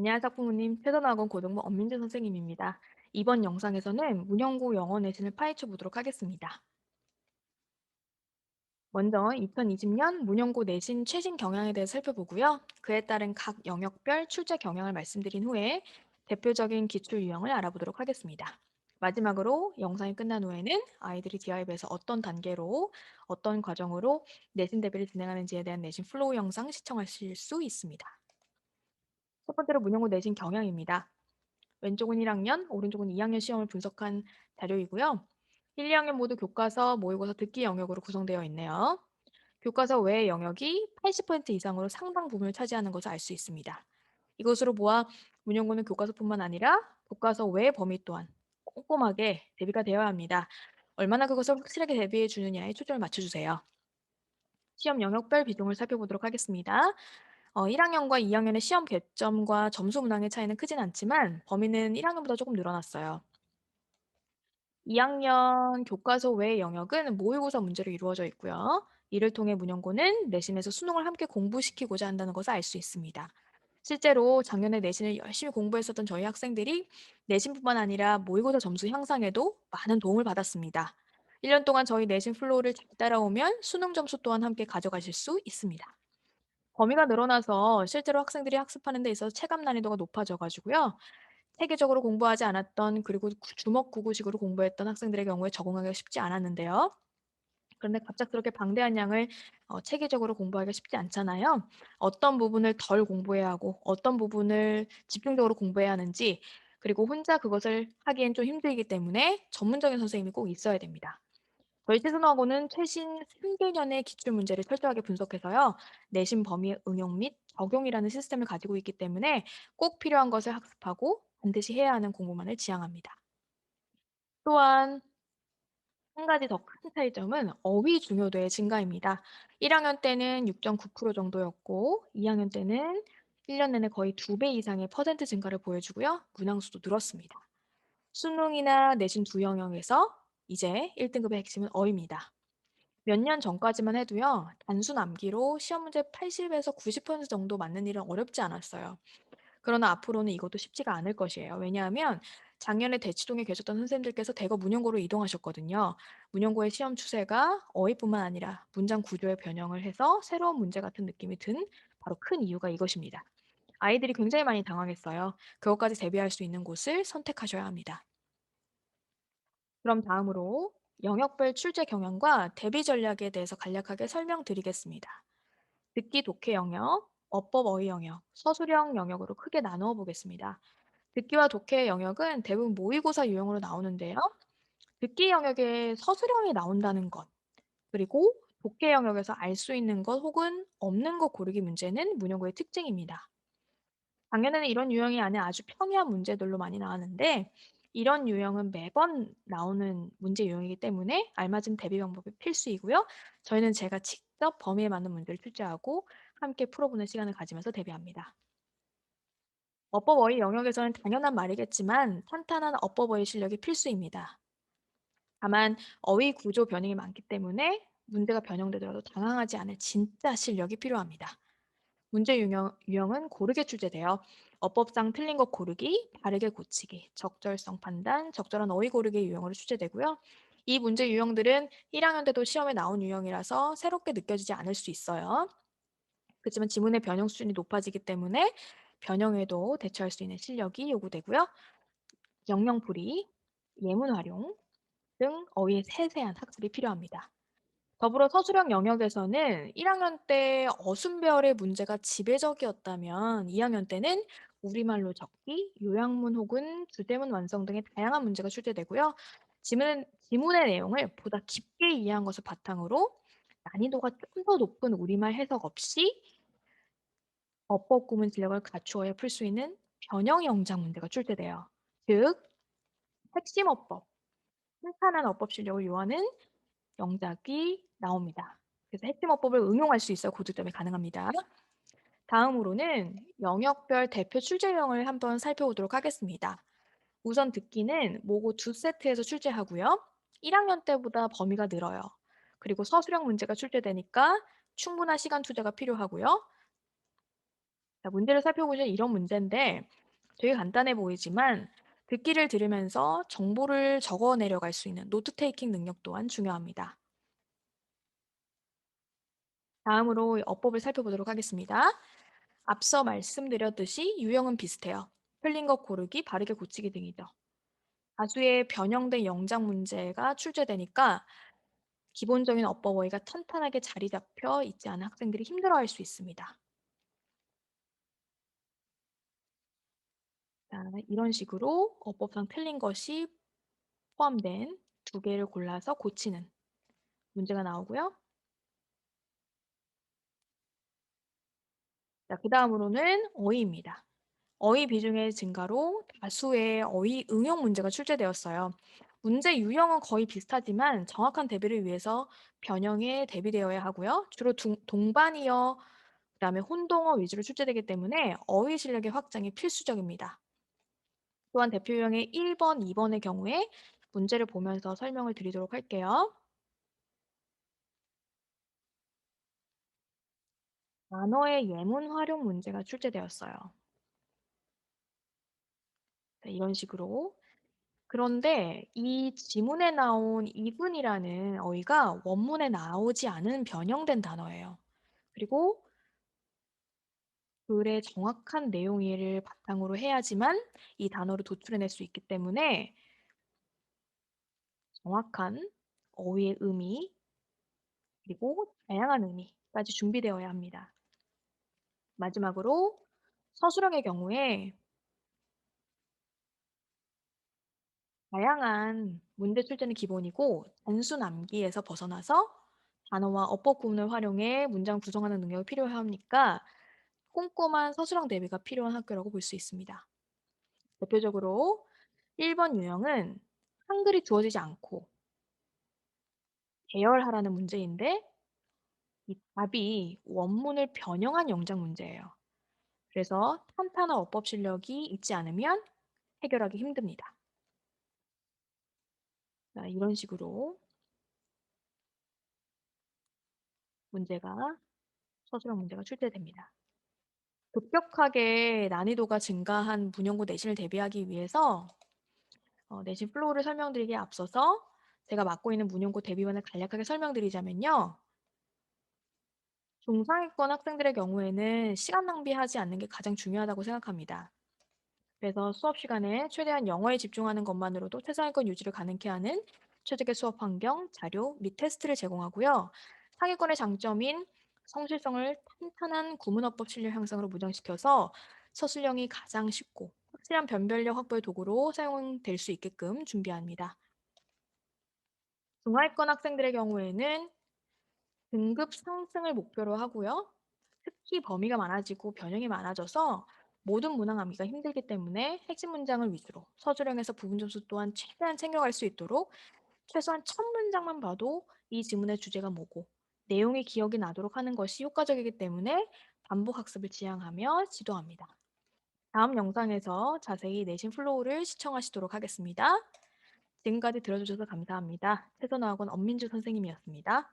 안녕하세요, 부모님. 최선학원 고등부 엄민재 선생님입니다. 이번 영상에서는 문형고 영어 내신을 파헤쳐 보도록 하겠습니다. 먼저 2020년 문형고 내신 최신 경향에 대해 살펴보고요. 그에 따른 각 영역별 출제 경향을 말씀드린 후에 대표적인 기출 유형을 알아보도록 하겠습니다. 마지막으로 영상이 끝난 후에는 아이들이 디아입에서 어떤 단계로 어떤 과정으로 내신 대비를 진행하는지에 대한 내신 플로우 영상 시청하실 수 있습니다. 첫 번째로 문형고 내신 경향입니다. 왼쪽은 1학년, 오른쪽은 2학년 시험을 분석한 자료이고요. 1, 2학년 모두 교과서, 모의고사 듣기 영역으로 구성되어 있네요. 교과서 외의 영역이 80% 이상으로 상당 부분을 차지하는 것을 알 수 있습니다. 이것으로 보아 문형고는 교과서뿐만 아니라 교과서 외의 범위 또한 꼼꼼하게 대비가 되어야 합니다. 얼마나 그것을 확실하게 대비해 주느냐에 초점을 맞춰주세요. 시험 영역별 비중을 살펴보도록 하겠습니다. 어 1학년과 2학년의 시험 개점과 점수 문항의 차이는 크진 않지만 범위는 1학년보다 조금 늘어났어요. 2학년 교과서 외의 영역은 모의고사 문제로 이루어져 있고요. 이를 통해 문형고는 내신에서 수능을 함께 공부시키고자 한다는 것을 알 수 있습니다. 실제로 작년에 내신을 열심히 공부했었던 저희 학생들이 내신뿐만 아니라 모의고사 점수 향상에도 많은 도움을 받았습니다. 1년 동안 저희 내신 플로우를 잘 따라오면 수능 점수 또한 함께 가져가실 수 있습니다. 범위가 늘어나서 실제로 학생들이 학습하는 데 있어서 체감 난이도가 높아져 가지고요. 체계적으로 공부하지 않았던 그리고 구 주먹구구식으로 공부했던 학생들의 경우에 적응하기가 쉽지 않았는데요. 그런데 갑작스럽게 방대한 양을 어 체계적으로 공부하기가 쉽지 않잖아요. 어떤 부분을 덜 공부해야 하고 어떤 부분을 집중적으로 공부해야 하는지 그리고 혼자 그것을 하기엔 좀 힘들기 때문에 전문적인 선생님이 꼭 있어야 됩니다. 저희 최선화고는 최신 3개년의 기출 문제를 철저하게 분석해서요. 내신 범위 응용 및 적용이라는 시스템을 가지고 있기 때문에 꼭 필요한 것을 학습하고 반드시 해야 하는 공부만을 지향합니다. 또한 한 가지 더 큰 차이점은 어휘 중요도의 증가입니다. 1학년 때는 6.9% 정도였고 2학년 때는 1년 내내 거의 2배 이상의 퍼센트 증가를 보여주고요. 문항수도 늘었습니다. 수능이나 내신 두 영역에서 이제 1등급의 핵심은 어입니다. 몇 년 전까지만 해도요, 단순 암기로 시험 문제 80에서 90% 정도 맞는 일은 어렵지 않았어요. 그러나 앞으로는 이것도 쉽지가 않을 것이에요. 왜냐하면 작년에 대치동에 계셨던 선생님들께서 대거 문형고로 이동하셨거든요. 문형고의 시험 추세가 어휘뿐만 아니라 문장 구조의 변형을 해서 새로운 문제 같은 느낌이 든 바로 큰 이유가 이것입니다. 아이들이 굉장히 많이 당황했어요. 그것까지 대비할 수 있는 곳을 선택하셔야 합니다. 그럼 다음으로 영역별 출제 경향과 대비 전략에 대해서 간략하게 설명드리겠습니다. 듣기 독해 영역, 어법 어휘 영역, 서술형 영역으로 크게 나누어 보겠습니다. 듣기와 독해 영역은 대부분 모의고사 유형으로 나오는데요. 듣기 영역에 서술형이 나온다는 것, 그리고 독해 영역에서 알 수 있는 것 혹은 없는 것 고르기 문제는 문형고의 특징입니다. 작년에는 이런 유형이 아닌 아주 평이한 문제들로 많이 나왔는데 이런 유형은 매번 나오는 문제 유형이기 때문에 알맞은 대비 방법이 필수이고요. 저희는 제가 직접 범위에 맞는 문제를 출제하고 함께 풀어보는 시간을 가지면서 대비합니다. 어법 어휘 영역에서는 당연한 말이겠지만 탄탄한 어법 어휘 실력이 필수입니다. 다만 어휘 구조 변형이 많기 때문에 문제가 변형되더라도 당황하지 않을 진짜 실력이 필요합니다. 문제 유형, 유형은 고르게 출제돼요. 어법상 틀린 것 고르기, 바르게 고치기, 적절성 판단, 적절한 어휘 고르기 유형으로 출제되고요. 이 문제 유형들은 1학년 때도 시험에 나온 유형이라서 새롭게 느껴지지 않을 수 있어요. 그렇지만 지문의 변형 수준이 높아지기 때문에 변형에도 대처할 수 있는 실력이 요구되고요. 영영풀이, 예문 활용 등 어휘의 세세한 학습이 필요합니다. 더불어 서술형 영역에서는 1학년 때 어순배열의 문제가 지배적이었다면 2학년 때는 우리말로 적기, 요약문 혹은 주제문 완성 등의 다양한 문제가 출제되고요. 지문, 지문의 내용을 보다 깊게 이해한 것을 바탕으로 난이도가 좀더 높은 우리말 해석 없이 어법 구문 진력을 갖추어야 풀 수 있는 변형 영장 문제가 출제돼요. 즉, 핵심 어법, 탄탄한 어법 실력을 요하는 영작이 나옵니다. 그래서 핵심 어법을 응용할 수 있어 고득점이 가능합니다. 다음으로는 영역별 대표 출제형을 한번 살펴보도록 하겠습니다. 우선 듣기는 모고 두 세트에서 출제하고요. 1학년 때보다 범위가 늘어요. 그리고 서술형 문제가 출제되니까 충분한 시간 투자가 필요하고요. 자, 문제를 살펴보면 이런 문제인데 되게 간단해 보이지만 듣기를 들으면서 정보를 적어 내려갈 수 있는 노트 테이킹 능력 또한 중요합니다. 다음으로 어법을 살펴보도록 하겠습니다. 앞서 말씀드렸듯이 유형은 비슷해요. 틀린 것 고르기, 바르게 고치기 등이죠. 다수의 변형된 영장 문제가 출제되니까 기본적인 어법 어휘가 탄탄하게 자리 잡혀 있지 않은 학생들이 힘들어할 수 있습니다. 자, 이런 식으로 어법상 틀린 것이 포함된 두 개를 골라서 고치는 문제가 나오고요. 자, 그 다음으로는 어휘입니다. 어휘 비중의 증가로 다수의 어휘 응용 문제가 출제되었어요. 문제 유형은 거의 비슷하지만 정확한 대비를 위해서 변형에 대비되어야 하고요. 주로 동, 동반이어, 그다음에 혼동어 위주로 출제되기 때문에 어휘 실력의 확장이 필수적입니다. 또한 대표 유형의 1번, 2번의 경우에 문제를 보면서 설명을 드리도록 할게요. 단어의 예문 활용 문제가 출제되었어요. 자, 이런 식으로. 그런데 이 지문에 나온 이분이라는 어휘가 원문에 나오지 않은 변형된 단어예요. 그리고 글의 정확한 내용 이해를 바탕으로 해야지만 이 단어를 도출해낼 수 있기 때문에 정확한 어휘의 의미 그리고 다양한 의미까지 준비되어야 합니다. 마지막으로 서술형의 경우에 다양한 문제 출제는 기본이고 단순 암기에서 벗어나서 단어와 어법 구문을 활용해 문장 구성하는 능력이 필요하니까 꼼꼼한 서술형 대비가 필요한 학교라고 볼 수 있습니다. 대표적으로 1번 유형은 한글이 주어지지 않고 계열하라는 문제인데 이 답이 원문을 변형한 영장 문제예요. 그래서 탄탄한 어법 실력이 있지 않으면 해결하기 힘듭니다. 자, 이런 식으로 문제가 서술형 문제가 출제됩니다. 급격하게 난이도가 증가한 문형고 내신을 대비하기 위해서 어, 내신 플로우를 설명드리기에 앞서서 제가 맡고 있는 문형고 대비반을 간략하게 설명드리자면요. 중상위권 학생들의 경우에는 시간 낭비하지 않는 게 가장 중요하다고 생각합니다. 그래서 수업 시간에 최대한 영어에 집중하는 것만으로도 최상위권 유지를 가능케 하는 최적의 수업 환경, 자료 및 테스트를 제공하고요. 상위권의 장점인 성실성을 탄탄한 구문어법 실력 향상으로 무장시켜서 서술형이 가장 쉽고 확실한 변별력 확보의 도구로 사용될 수 있게끔 준비합니다. 중하위권 학생들의 경우에는 등급 상승을 목표로 하고요. 특히 범위가 많아지고 변형이 많아져서 모든 문항 암기가 힘들기 때문에 핵심 문장을 위주로 서술형에서 부분 점수 또한 최대한 챙겨갈 수 있도록 최소한 첫 문장만 봐도 이 지문의 주제가 뭐고 내용이 기억이 나도록 하는 것이 효과적이기 때문에 반복 학습을 지향하며 지도합니다. 다음 영상에서 자세히 내신 플로우를 시청하시도록 하겠습니다. 지금까지 들어주셔서 감사합니다. 최선화학원 엄민주 선생님이었습니다.